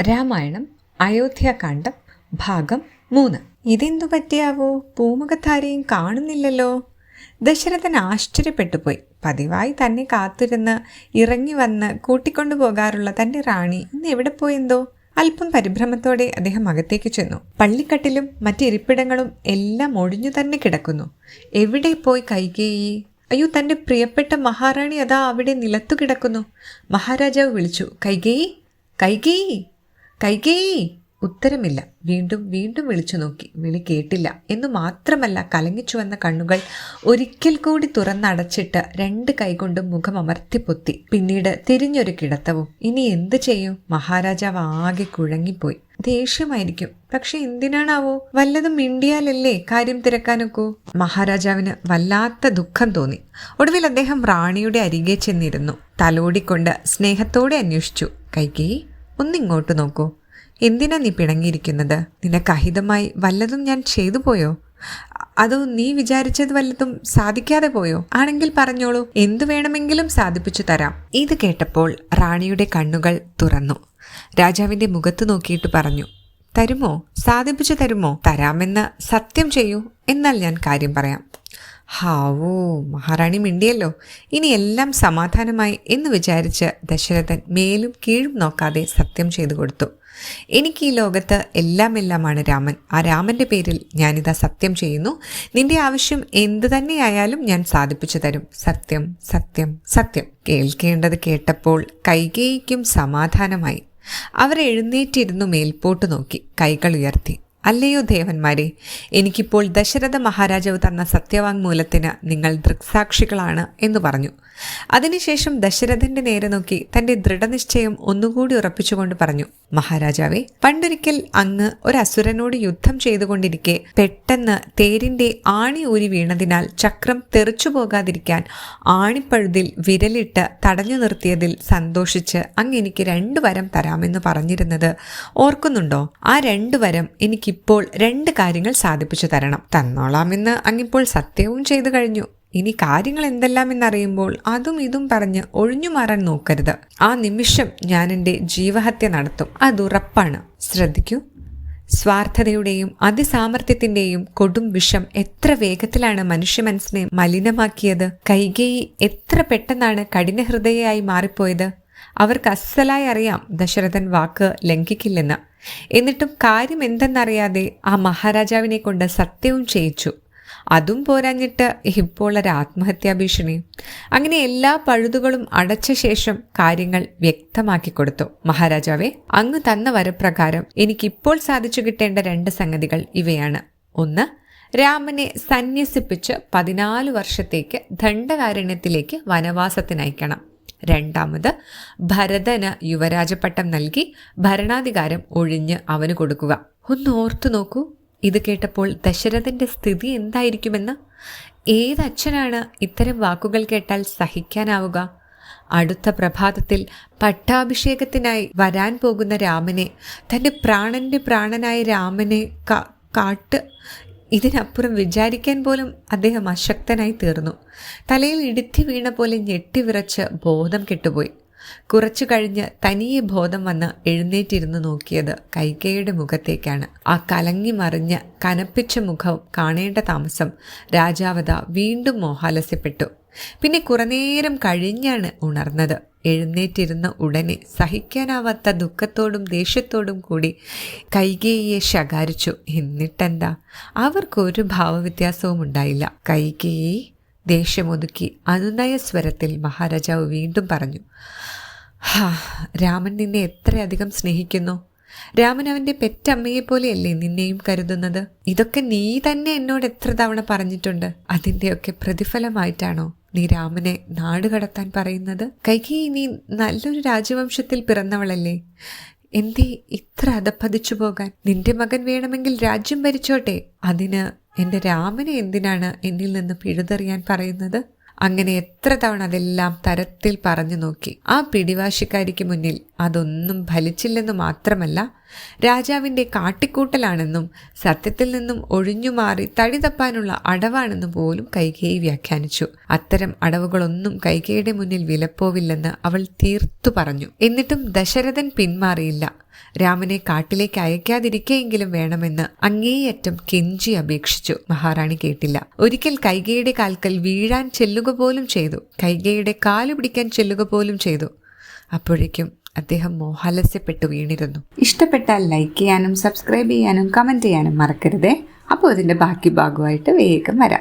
രാമായണം അയോധ്യാകാന്ഡം ഭാഗം മൂന്ന്. ഇതെന്തു പറ്റിയാവോ? പൂമുഖത്താരെയും കാണുന്നില്ലല്ലോ. ദശരഥൻ ആശ്ചര്യപ്പെട്ടുപോയി പതിവായി തന്നെ കാത്തിരുന്ന് ഇറങ്ങി വന്ന് കൂട്ടിക്കൊണ്ടു പോകാറുള്ള തന്റെ റാണി ഇന്ന് എവിടെ പോയെന്തോ? അല്പം പരിഭ്രമത്തോടെ അദ്ദേഹം അകത്തേക്ക് ചെന്നു. പള്ളിക്കട്ടിലും മറ്റിരിപ്പിടങ്ങളും എല്ലാം ഒഴിഞ്ഞു തന്നെ കിടക്കുന്നു. എവിടെ പോയി കൈകേയി? അയ്യോ തന്റെ പ്രിയപ്പെട്ട മഹാറാണി അതാ അവിടെ നിലത്തു കിടക്കുന്നു. മഹാരാജാവ് വിളിച്ചു കൈകേയി? കൈകേയി? കൈകേയി ഉത്തരമില്ല. വീണ്ടും വീണ്ടും വിളിച്ചു നോക്കി. വിളി കേട്ടില്ല. എന്നു മാത്രമല്ല കലങ്ങിച്ചു വന്ന കണ്ണുകൾ ഒരിക്കൽ കൂടി തുറന്നടച്ചിട്ട് രണ്ട് കൈകൊണ്ട് മുഖം അമർത്തിപ്പൊത്തി പിന്നീട് തിരിഞ്ഞൊരു കിടത്തവും. ഇനി എന്ത് ചെയ്യും? മഹാരാജാവ് ആകെ കുഴങ്ങിപ്പോയി. ദേഷ്യമായിരിക്കും. പക്ഷെ എന്തിനാണാവോ? വല്ലതും മിണ്ടിയാലല്ലേ കാര്യം തിരക്കാനൊക്കൂ? മഹാരാജാവിന് വല്ലാത്ത ദുഃഖം തോന്നി. ഒടുവിൽ അദ്ദേഹം റാണിയുടെ അരികെ ചെന്നിരുന്നു. തലോടിക്കൊണ്ട് സ്നേഹത്തോടെ അന്വേഷിച്ചു. കൈകേയി ഒന്നിങ്ങോട്ട് നോക്കൂ. എന്തിനാ നീ പിണങ്ങിയിരിക്കുന്നത്? നിനക്ക് അഹിതമായി വല്ലതും ഞാൻ ചെയ്തു പോയോ? അതോ നീ വിചാരിച്ചത് വല്ലതും സാധിക്കാതെ പോയോ? ആണെങ്കിൽ പറഞ്ഞോളൂ എന്തു വേണമെങ്കിലും സാധിപ്പിച്ചു തരാം. ഇത് കേട്ടപ്പോൾ റാണിയുടെ കണ്ണുകൾ തുറന്നു. രാജാവിന്റെ മുഖത്ത് നോക്കിയിട്ട് പറഞ്ഞു തരുമോ? സാധിപ്പിച്ചു തരുമോ? തരാമെന്ന് സത്യം ചെയ്യൂ. എന്നാൽ ഞാൻ കാര്യം പറയാം. ഹാവോ മഹാറാണി മിണ്ടിയല്ലോ. ഇനി എല്ലാം സമാധാനമായി എന്ന് വിചാരിച്ച് ദശരഥൻ മേലും കീഴും നോക്കാതെ സത്യം ചെയ്തു കൊടുത്തു. എനിക്ക് ഈ ലോകത്ത് എല്ലാം എല്ലാമാണ് രാമൻ. ആ രാമന്റെ പേരിൽ ഞാനിതാ സത്യം ചെയ്യുന്നു. നിന്റെ ആവശ്യം എന്തു തന്നെയായാലും ഞാൻ സാധിപ്പിച്ചു തരും. സത്യം സത്യം സത്യം. കേൾക്കേണ്ടത് കേട്ടപ്പോൾ കൈകേയിക്കും സമാധാനമായി. അവർ എഴുന്നേറ്റിരുന്നു മേൽപോട്ട് നോക്കി കൈകൾ ഉയർത്തി. അല്ലയോ ദേവന്മാരെ എനിക്കിപ്പോൾ ദശരഥ മഹാരാജാവ് തന്ന സത്യവാങ്മൂലത്തിന് നിങ്ങൾ ദൃക്സാക്ഷികളാണ് എന്ന് പറഞ്ഞു. അതിനുശേഷം ദശരഥന്റെ നേരെ നോക്കി തന്റെ ദൃഢനിശ്ചയം ഒന്നുകൂടി ഉറപ്പിച്ചുകൊണ്ട് പറഞ്ഞു മഹാരാജാവേ പണ്ടൊരിക്കൽ അങ്ങ് ഒരു അസുരനോട് യുദ്ധം ചെയ്തുകൊണ്ടിരിക്കെ പെട്ടെന്ന് തേരിന്റെ ആണി ഊരി വീണതിനാൽ ചക്രം തെറിച്ചു പോകാതിരിക്കാൻ ആണിപ്പഴുതിൽ വിരലിട്ട് തടഞ്ഞു നിർത്തിയതിൽ സന്തോഷിച്ച് അങ്ങ് എനിക്ക് രണ്ടു വരം തരാമെന്ന് പറഞ്ഞിരുന്നത് ഓർക്കുന്നുണ്ടോ? ആ രണ്ടു വരം എനിക്കിപ്പോൾ രണ്ട് കാര്യങ്ങൾ സാധിപ്പിച്ചു തരണം. തന്നോളാമെന്ന് അങ്ങിപ്പോൾ സത്യവും ചെയ്തു കഴിഞ്ഞു. ഇനി കാര്യങ്ങൾ എന്തെല്ലാം എന്നറിയുമ്പോൾ അതും ഇതും പറഞ്ഞ് ഒഴിഞ്ഞു മാറാൻ നോക്കരുത്. ആ നിമിഷം ഞാൻ എന്റെ ജീവഹത്യ നടത്തും. അതുറപ്പാണ് ശ്രദ്ധിക്കൂ. സ്വാർത്ഥതയുടെയും അതിസാമർഥ്യത്തിന്റെയും കൊടും വിഷം എത്ര വേഗത്തിലാണ് മനുഷ്യ മനസ്സിനെ മലിനമാക്കിയത്? കൈകേയി എത്ര പെട്ടെന്നാണ് കഠിനഹൃദയയായി മാറിപ്പോയത്? അവർക്ക് അസ്സലായി അറിയാം ദശരഥൻ വാക്ക് ലംഘിക്കില്ലെന്ന്. എന്നിട്ടും കാര്യം എന്തെന്നറിയാതെ ആ മഹാരാജാവിനെ കൊണ്ട് സത്യവും ചെയ്യിച്ചു. അതും പോരാഞ്ഞിട്ട് ഇപ്പോൾ ഒരു ആത്മഹത്യാ ഭീഷണി. അങ്ങനെ എല്ലാ പഴുതുകളും അടച്ച ശേഷം കാര്യങ്ങൾ വ്യക്തമാക്കി കൊടുത്തു. മഹാരാജാവെ അങ്ങ് തന്ന വരപ്രകാരം എനിക്കിപ്പോൾ സാധിച്ചു കിട്ടേണ്ട രണ്ട് സംഗതികൾ ഇവയാണ്. ഒന്ന് രാമനെ സന്യസിപ്പിച്ച് പതിനാല് വർഷത്തേക്ക് ദണ്ഡകാരണ്യത്തിലേക്ക് വനവാസത്തിനയക്കണം. രണ്ടാമത് ഭരതന് യുവരാജപട്ടം നൽകി ഭരണാധികാരം ഒഴിഞ്ഞ് അവന് കൊടുക്കുക. ഒന്ന് ഓർത്തു നോക്കൂ ഇത് കേട്ടപ്പോൾ ദശരഥന്റെ സ്ഥിതി എന്തായിരിക്കുമെന്ന്. ഏതച്ഛനാണ് ഇത്തരം വാക്കുകൾ കേട്ടാൽ സഹിക്കാനാവുക? അടുത്ത പ്രഭാതത്തിൽ പട്ടാഭിഷേകത്തിനായി വരാൻ പോകുന്ന രാമനെ തന്റെ പ്രാണന്റെ പ്രാണനായ രാമനെ കാട്ട് ഇതിനപ്പുറം വിചാരിക്കാൻ പോലും അദ്ദേഹം അശക്തനായി തീർന്നു. തലയിൽ ഇടുത്തി വീണ പോലെ ഞെട്ടി വിറച്ച് ബോധം കെട്ടുപോയി. കുറച്ചു കഴിഞ്ഞ് തനിയെ ബോധം വന്ന് എഴുന്നേറ്റിരുന്ന് നോക്കിയത് കൈകയുടെ മുഖത്തേക്കാണ്. ആ കലങ്ങി മറിഞ്ഞ് കനപ്പിച്ച മുഖം കാണേണ്ട താമസം രാജാവത വീണ്ടും മോഹാലസ്യപ്പെട്ടു. പിന്നെ കുറനേരം കഴിഞ്ഞാണ് ഉണർന്നത്. എഴുന്നേറ്റിരുന്ന ഉടനെ സഹിക്കാനാവാത്ത ദുഃഖത്തോടും ദേഷ്യത്തോടും കൂടി കൈകേയിയെ ശകാരിച്ചു. എന്നിട്ടെന്താ? അവർക്കൊരു ഭാവവ്യത്യാസവും ഉണ്ടായില്ല. കൈകേയി ദേഷ്യമൊതുക്കി അനുനയ സ്വരത്തിൽ മഹാരാജാവ് വീണ്ടും പറഞ്ഞു ഹാ രാമൻ നിന്നെ എത്രയധികം സ്നേഹിക്കുന്നു. രാമൻ അവന്റെ പെറ്റമ്മയെ പോലെയല്ലേ നിന്നെയും കരുതുന്നത്? ഇതൊക്കെ നീ തന്നെ എന്നോട് എത്ര തവണ പറഞ്ഞിട്ടുണ്ട്? അതിന്റെയൊക്കെ പ്രതിഫലമായിട്ടാണോ? നീ രാമനെ നാട് കടത്താൻ പറയുന്നത്? കൈകി നീ നല്ലൊരു രാജവംശത്തിൽ പിറന്നവളല്ലേ? എന്തേ ഇത്ര അധപ്പതിച്ചു പോകാൻ? നിന്റെ മകൻ വേണമെങ്കിൽ രാജ്യം ഭരിച്ചോട്ടെ? അതിന് എന്റെ രാമനെ എന്തിനാണ് എന്നിൽ നിന്ന് പിഴുതെറിയാൻ പറയുന്നത്? അങ്ങനെ എത്ര തവണ അതെല്ലാം തരത്തിൽ പറഞ്ഞു നോക്കി. ആ പിടിവാശിക്കാരിക്ക് മുന്നിൽ അതൊന്നും ഫലിച്ചില്ലെന്ന് മാത്രമല്ല രാജാവിന്റെ കാട്ടിക്കൂട്ടലാണെന്നും സത്യത്തിൽ നിന്നും ഒഴിഞ്ഞുമാറി തടി തപ്പാനുള്ള അടവാണെന്നും പോലും കൈകേയി വ്യാഖ്യാനിച്ചു. അത്തരം അടവുകളൊന്നും കൈകേയുടെ മുന്നിൽ വിലപ്പോവില്ലെന്ന് അവൾ തീർത്തു പറഞ്ഞു. എന്നിട്ടും ദശരഥൻ പിന്മാറിയില്ല. രാമനെ കാട്ടിലേക്ക് അയക്കാതിരിക്കെങ്കിലും വേണമെന്ന് അങ്ങേയറ്റം കെഞ്ചി അപേക്ഷിച്ചു. മഹാറാണി കേട്ടില്ല. ഒരിക്കൽ കൈകയുടെ കാൽക്കൽ വീഴാൻ ചെല്ലുക പോലും ചെയ്തു. കൈകയുടെ കാലു പിടിക്കാൻ ചെല്ലുക പോലും ചെയ്തു. അപ്പോഴേക്കും അദ്ദേഹം മോഹാലസ്യപ്പെട്ടു വീണിരുന്നു. ഇഷ്ടപ്പെട്ടാൽ ലൈക്ക് ചെയ്യാനും സബ്സ്ക്രൈബ് ചെയ്യാനും കമന്റ് ചെയ്യാനും മറക്കരുതേ. അപ്പോൾ ഇതിന്റെ ബാക്കി ഭാഗമായിട്ട് വേഗം വരാം.